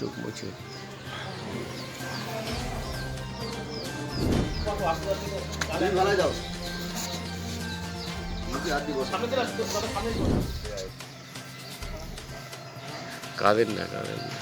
চোখ মুছে। কাঁদেন না কাঁদেন না।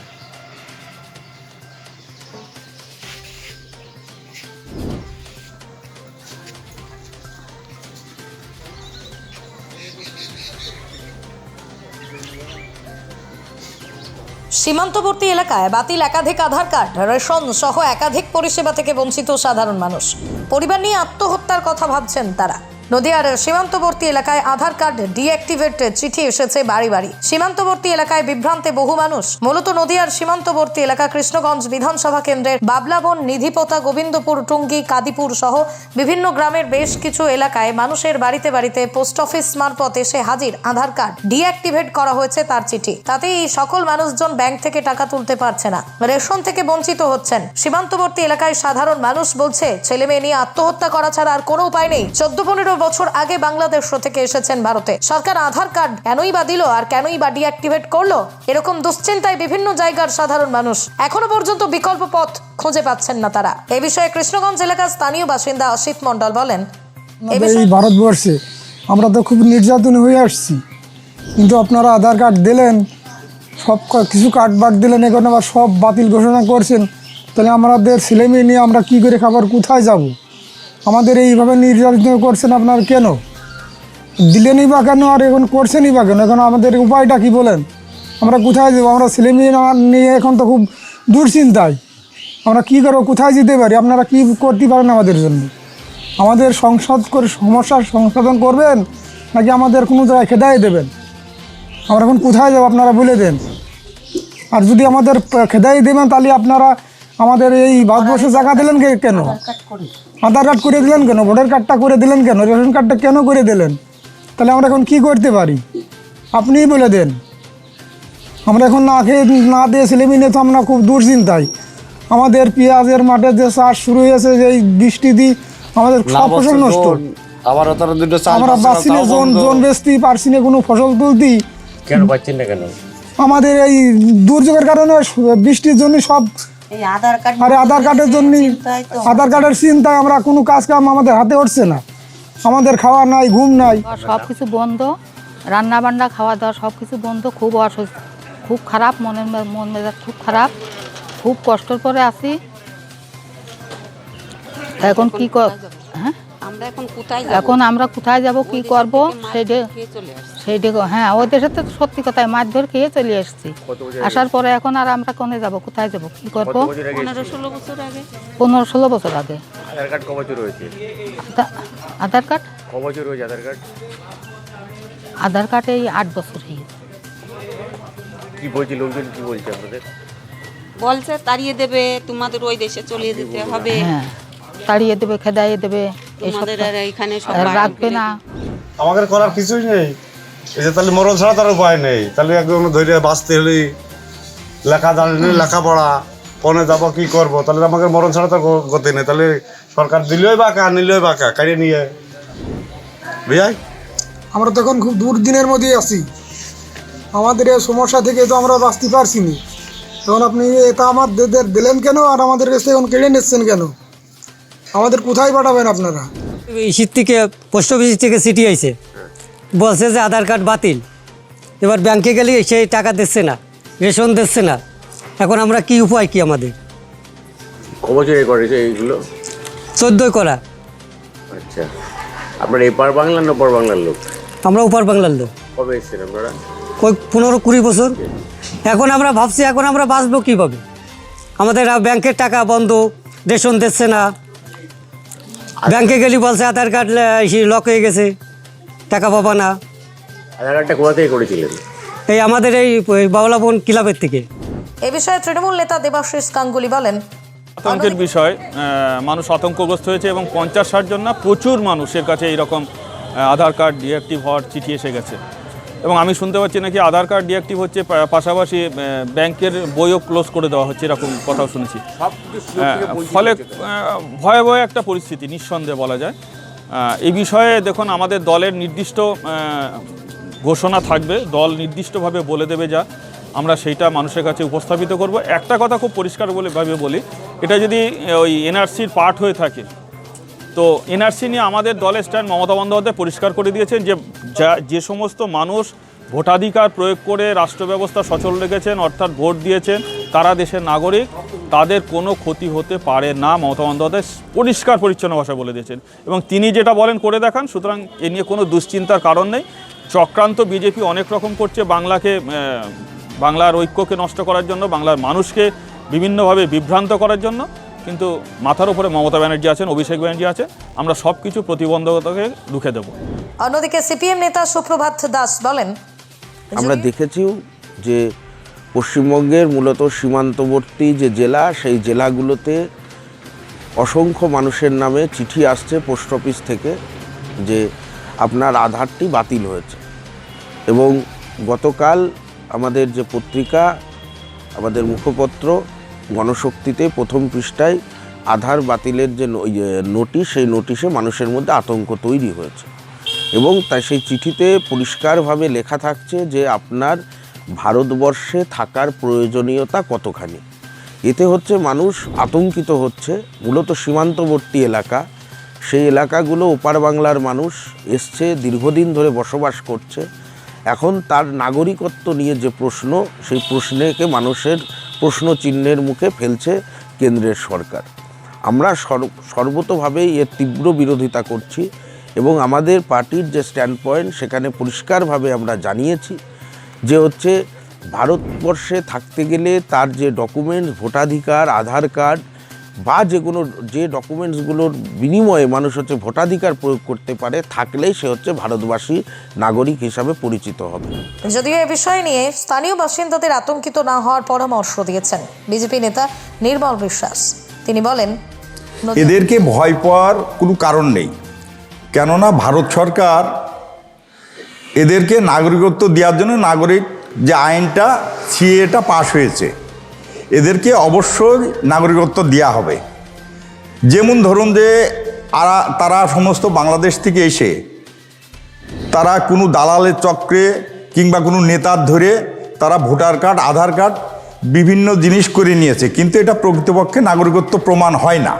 সীমান্তবর্তী এলাকায় বাতিল একাধিক আধার কার্ড, রেশন সহ একাধিক পরিষেবা থেকে বঞ্চিত সাধারণ মানুষ। পরিবার নিয়ে আত্মহত্যার কথা ভাবছেন তারা। নদিয়ার সীমান্তবর্তী এলাকায় আধার কার্ড ডিঅ্যাক্টিভেট চিঠি এসেছে বাড়ি বাড়ি। সীমান্তবর্তী এলাকায় বিভ্রান্তে বহু মানুষ। মূলত নদিয়ার সীমান্তবর্তী এলাকা কৃষ্ণগঞ্জ বিধানসভা কেন্দ্রের বাবলাবন, নিধিপোতা, গোবিন্দপুর, টুঙ্গি, কাদিপুর সহ বিভিন্ন গ্রামের বেশ কিছু এলাকায় মানুষের বাড়িতে বাড়িতে পোস্ট অফিস মারফত এসে হাজির আধার কার্ড ডিঅ্যাক্টিভেট করা হয়েছে তার চিঠি। তাতেই এই সকল মানুষজন ব্যাংক থেকে টাকা তুলতে পারছে না। রেশন থেকে বঞ্চিত হচ্ছেন। সীমান্তবর্তী এলাকায় সাধারণ মানুষ বলছে ছেলে মেয়ে নিয়ে আত্মহত্যা করা ছাড়া আর কোনো উপায় নেই। চোদ্দ পনেরো বছর আগে বাংলাদেশ থেকে এসেছেন ভারতে। সরকার আধার কার্ড কেনই বা দিল আর কেনই বা ডিঅ্যাক্টিভেট করল? এরকম দুশ্চিন্তায় বিভিন্ন জায়গার সাধারণ মানুষ। এখনও পর্যন্ত বিকল্প পথ খুঁজে পাচ্ছেন না তারা। এ বিষয়ে কৃষ্ণগঞ্জ এলাকার স্থানীয় বাসিন্দা অসিত মণ্ডল বলেন এই ভারতবর্ষে আমরা তো খুব নির্যাতন হয়ে আসছি। কিন্তু আপনারা আধার কার্ড দিলেন সব কিছু কার্ড বাদ দিলেন এখন আবার সব বাতিল ঘোষণা করছেন। তাহলে আমাদের ছেলে মেয়ে নিয়ে আমরা কি করে খাবার কোথায় যাব? আমাদের এইভাবে নির্যাতন করছেন আপনার কেন? দিলেনই বা কেন আর এখন করছেনই বা কেন? এখন আমাদের উপায়টা কি বলেন? আমরা কোথায় যাব? আমরা ছেলে মেয়ে নিয়ে এখন তো খুব দুশ্চিন্তায়। আমরা কী করব? কোথায় যেতে পারি? আপনারা কী করতে পারেন আমাদের জন্য? আমাদের সংসদ করে সমস্যার সংশোধন করবেন নাকি আমাদের কোনো জায়গায় খেদাই দেবেন? আমরা এখন কোথায় যাব? আপনারা বলে দেন। আর যদি আমাদের খেদাই দেবেন, তাহলে আপনারা আমাদের এই ভারতবর্ষে জায়গা দিলেন কে- কেন? আধার কার্ড করে। দিলেন কেন? ভোটার কার্ডটা করে দিলেন কেন? রেশন কার্ডটা কেন করে দিলেন? তাহলে আমরা এখন কি করতে পারি? আপনিই বলে দেন। আমরা এখন না খেয়ে না দিয়ে ছেলেমেয়ে নিয়ে তো আমরা খুব দুশ্চিন্তায়। আমাদের পেঁয়াজের মাঠে যে চাষ শুরু হয়েছে যে এই বৃষ্টি দিয়ে আমাদের সব ফসল নষ্ট। আবার তারা দুটো আমরা পাচ্ছে না, পাচ্ছি না তাও জোন জোন বেচতে পারছি না কোনো ফসল তুলতি। কেন পাচ্ছেন না কেন? আমাদের এই দুর্যোগের কারণে বৃষ্টির জন্য সব আরে আধার কার্ডের জন্য আধার কার্ডের চিন্তায় আমরা কোনো কাজ কাম আমাদের হাতে উঠছে না। আমাদের খাওয়া নাই ঘুম নাই। সব কিছু বন্ধ রান্না বান্না খাওয়া দাওয়া সব কিছু বন্ধ খুব অসুস্থ খুব খারাপ মনের মন মেজাজ খুব খারাপ খুব কষ্ট করে আছি। এখন কি হ্যাঁ? আমরা এখন কোথায় এখন আমরা কোথায় যাব কি করব? আসছি। সেইটা হ্যাঁ ওই দেশে তো সত্যি কথায় মাছ ধরে খেয়ে চলে এসেছি আসার পরে এখন আর আমরা কোনে যাব কোথায় যাব কি করব? পনেরো ষোলো বছর আগে। পনেরো ষোলো বছর আগে। আধার কার্ড হয়েছে? আধার কার্ড? হয়েছে আধার কার্ড? আধার কার্ড এই আট বছর হয়ে গেছে। কি বলছে লোকজন কি বলছে আপনাদের? বলছে তাড়িয়ে দেবে তোমাদের ওই দেশে চলে যেতে হবে। হ্যাঁ তাড়িয়ে দেবে খেদাইয়ে দেবে। তোমাদের আর এখানে সব রাখবে না। আমাদের করার কিছুই নেই। এই যে তাহলে মরণ ছাড়া তার উপায় নেই। তাহলে একদম ধরে বাঁচতে হলে লেখা জানলে লেখাপড়া পনে যাব কি করব? তাহলে আমাকে মরণ ছাড়া গ- গতি নেই। তাহলে সরকার দিলেই বাঁকা নিলেই বাঁকা কাড়িয়ে নিয়ে। বুঝাই আমরা তখন খুব দুর্দিনের মধ্যেই আছি। আমাদের এই সমস্যা থেকে তো আমরা বাঁচতে পারছি না। তখন আপনি এটা আমাদের দিলেন কেন? আর আমাদের কাছে এখন কেড়ে নিচ্ছেন কেন? আমাদের কোথায় পাঠাবেন আপনারা? ইসির থেকে পোস্ট অফিস থেকে চিঠি আইছে। বলছে যে আধার কার্ড বাতিল। এবার ব্যাংকে গেলে সেই টাকা দিচ্ছে না রেশন দিচ্ছে না। এখন আমরা কি উপায় কি আমাদের? ক করেছে এইগুলো? চোদ্দোই করা। আচ্ছা। আপনার এপার বাংলার না ওপার বাংলার লোক? আমরা উপার বাংলার লোক। কবে এসেছেন আপনারা? ওই পনেরো কুড়ি বছর। এখন আমরা ভাবছি এখন আমরা বাঁচবো কীভাবে? আমাদের ব্যাংকের টাকা বন্ধ রেশন দিচ্ছে না। ব্যাংকে গেলি বলছে আধার কার্ড লক হয়ে গেছে টাকা পাবা না। আধার কার্ডটা কোথা থেকে করেছিলেন? এই আমাদের এই বাউলাবন ক্লাবের থেকে। এ বিষয়ে তৃণমূল নেতা দেবাশিস গাঙ্গুলি বলেন আতঙ্কের বিষয় মানুষ আতঙ্কগ্রস্ত হয়েছে এবং পঞ্চাশ ষাট জন না প্রচুর মানুষের কাছে এইরকম আধার কার্ড ডিঅ্যাক্টিভ হওয়ার চিঠি এসে গেছে। এবং আমি শুনতে পাচ্ছি নাকি আধার কার্ড ডিঅ্যাক্টিভ হচ্ছে পাশাপাশি ব্যাংকের বইও ক্লোজ করে দেওয়া হচ্ছে এরকম কথাও শুনেছি। আহ, ফলে ভয়াবহ একটা পরিস্থিতি নিঃসন্দেহে বলা যায়। এই বিষয়ে দেখুন আমাদের দলের নির্দিষ্ট ঘোষণা থাকবে দল নির্দিষ্টভাবে বলে দেবে যা আমরা সেইটা মানুষের কাছে উপস্থাপিত করব। একটা কথা খুব পরিষ্কার বলে ভাবে বলি এটা যদি ওই এনআরসির পার্ট হয়ে থাকে তো এনআরসি নিয়ে আমাদের দলের স্ট্যান্ড মমতা বন্দ্যোপাধ্যায় পরিষ্কার করে দিয়েছেন যে যা যে সমস্ত মানুষ ভোটাধিকার প্রয়োগ করে রাষ্ট্র ব্যবস্থা সচল রেখেছেন, অর্থাৎ ভোট দিয়েছেন, তারা দেশের নাগরিক, তাদের কোনো ক্ষতি হতে পারে না, মমতা বন্দ্যোপাধ্যায় পরিষ্কার পরিচ্ছন্ন ভাষায় বলে দিয়েছেন। এবং তিনি যেটা বলেন করে দেখান, সুতরাং এ নিয়ে কোনো দুশ্চিন্তার কারণ নেই। চক্রান্ত বিজেপি অনেক রকম করছে বাংলাকে বাংলার ঐক্যকে নষ্ট করার জন্য, বাংলার মানুষকে বিভিন্নভাবে বিভ্রান্ত করার জন্য। কিন্তু মাথার উপরে মমতা ব্যানার্জি আছেন অভিষেক ব্যানার্জি আছেন আমরা সব কিছু প্রতিবন্ধকতাকে রুখে দেবো। অন্যদিকে সিপিএম নেতা সুপ্রভাত দাস বলেন আমরা দেখেছিও যে পশ্চিমবঙ্গের মূলত সীমান্তবর্তী যে জেলা সেই জেলাগুলোতে অসংখ্য মানুষের নামে চিঠি আসছে পোস্ট অফিস থেকে যে আপনার আধারটি বাতিল হয়েছে। এবং গতকাল আমাদের যে পত্রিকা আমাদের মুখপত্র গণশক্তিতে প্রথম পৃষ্ঠায় আধার বাতিলের যে ইয়ে নোটিশ, সেই নোটিশে মানুষের মধ্যে আতঙ্ক তৈরি হয়েছে। এবং তাই সেই চিঠিতে পরিষ্কারভাবে লেখা থাকছে যে আপনার ভারতবর্ষে থাকার প্রয়োজনীয়তা কতখানি। এতে হচ্ছে মানুষ আতঙ্কিত হচ্ছে। মূলত সীমান্তবর্তী এলাকা, সেই এলাকাগুলো ওপার বাংলার মানুষ এসছে, দীর্ঘদিন ধরে বসবাস করছে। এখন তার নাগরিকত্ব নিয়ে যে প্রশ্ন, সেই প্রশ্নেকে মানুষের প্রশ্ন চিহ্নের মুখে ফেলছে কেন্দ্রের সরকার। আমরা সর্ব- সর্বতোভাবেই এর তীব্র বিরোধিতা করছি এবং আমাদের পার্টির যে স্ট্যান্ড পয়েন্ট সেখানে পরিষ্কারভাবে আমরা জানিয়েছি যে হচ্ছে ভারতবর্ষে থাকতে গেলে তার যে ডকুমেন্টস, ভোটাধিকার, আধার কার্ড বা যে কোনো যে ডকুমেন্টসগুলোর বিনিময়ে মানুষ হচ্ছে ভোটাধিকার প্রয়োগ করতে পারে থাকলেই সে হচ্ছে ভারতবাসী নাগরিক হিসাবে পরিচিত হবে। যদিও এ বিষয় নিয়ে স্থানীয় বাসিন্দাদের আতঙ্কিত না হওয়ার পরামর্শ দিয়েছেন বিজেপি নেতা নির্মল বিশ্বাস। তিনি বলেন এদেরকে ভয় পাওয়ার কোনো কারণ নেই। কেননা ভারত সরকার এদেরকে নাগরিকত্ব দেওয়ার জন্য নাগরিক যে আইনটা সিএটা পাশ হয়েছে। এদেরকে অবশ্যই নাগরিকত্ব দেওয়া হবে। যেমন ধরুন যে তারা সমস্ত বাংলাদেশ থেকে এসে তারা কোনো দালালের চক্রে কিংবা কোনো নেতার ধরে তারা ভোটার কার্ড, আধার কার্ড বিভিন্ন জিনিস করে নিয়েছে। কিন্তু এটা প্রকৃতপক্ষে নাগরিকত্ব প্রমাণ হয় না।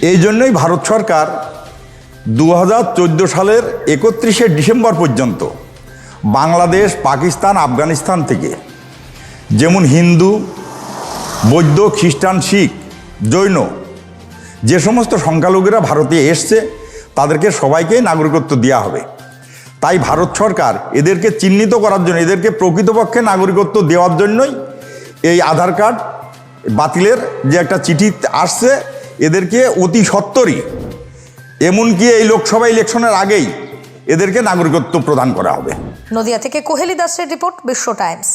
এই জন্যই ভারত সরকার দু হাজার চোদ্দ সালের একত্রিশে ডিসেম্বর পর্যন্ত বাংলাদেশ, পাকিস্তান, আফগানিস্তান থেকে যেমন হিন্দু, বৌদ্ধ, খ্রিস্টান, শিখ, জৈন, যে সমস্ত সংখ্যালঘুরা ভারতে এসছে, তাদেরকে সবাইকে নাগরিকত্ব দেওয়া হবে। তাই ভারত সরকার এদেরকে চিহ্নিত করার জন্য, এদেরকে প্রকৃতপক্ষে নাগরিকত্ব দেওয়ার জন্যই এই আধার কার্ড বাতিলের যে একটা চিঠি আসছে, এদেরকে অতি সত্তরই এমনকি এই লোকসভা ইলেকশনের আগেই এদেরকে নাগরিকত্ব প্রদান করা হবে। নদিয়া থেকে কোহেলি দাসের রিপোর্ট বিশ্ব টাইমস।